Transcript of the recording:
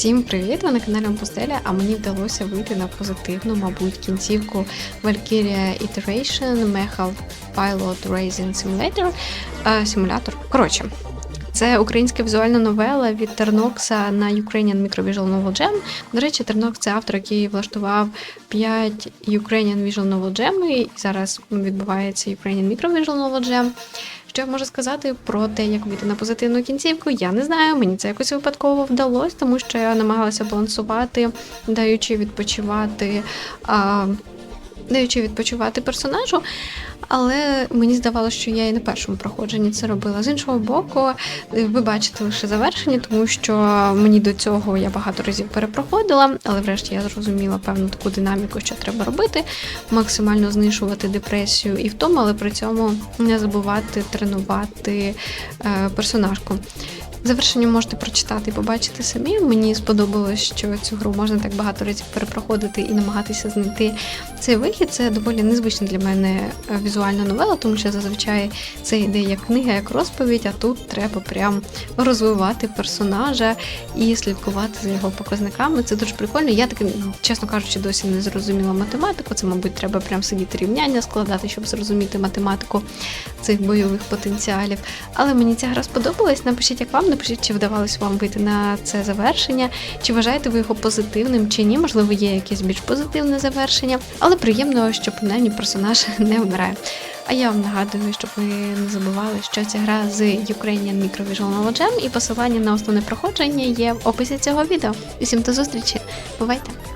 Всім привіт! Ви на каналі Пустеля, а мені вдалося вийти на позитивну, мабуть, кінцівку Valkyria Iteration Mecha Pilot Racing Simulator. Е, симулятор. Коротше, це українська візуальна новела від Тернокса на Ukrainian Microvisual Novel Jam. До речі, Тернокс це автор, який влаштував 5 Ukrainian Visual Novel Jam, і зараз відбувається Ukrainian Microvisual Novel Jam. Що я можу сказати про те, як вийти на позитивну кінцівку? Я не знаю. Мені це якось випадково вдалося, тому що я намагалася балансувати, даючи відпочивати. А, Даючи відпочивати персонажу, але мені здавалося, що я і на першому проходженні це робила. З іншого боку, ви бачите лише завершення, тому що мені до цього я багато разів перепроходила, але врешті я зрозуміла певну таку динаміку, що треба робити, максимально знижувати депресію і втому, але при цьому не забувати тренувати е, персонажку. Завершення можете прочитати і побачити самі. Мені сподобалось, що цю гру можна так багато разів перепроходити і намагатися знайти цей вихід. Це доволі незвична для мене е, візуальна новела, тому що зазвичай це йде як книга, як розповідь, а тут треба прям розвивати персонажа і слідкувати за його показниками. Це дуже прикольно. Я таки, чесно кажучи, досі не зрозуміла математику. Це, мабуть, треба прям сидіти рівняння складати, щоб зрозуміти математику цих бойових потенціалів. Але мені ця гра сподобалась. Напишіть, як вам, напишіть, чи вдавалось вам вийти на це завершення, чи вважаєте ви його позитивним, чи ні. Можливо, є якесь більш позитивне завершення, але приємно, що принаймні персонаж не вмирає. А я вам нагадую, щоб ви не забували, що ця гра з Ukrainian Microvisual Jam і посилання на основне проходження є в описі цього відео. Усім до зустрічі, бувайте!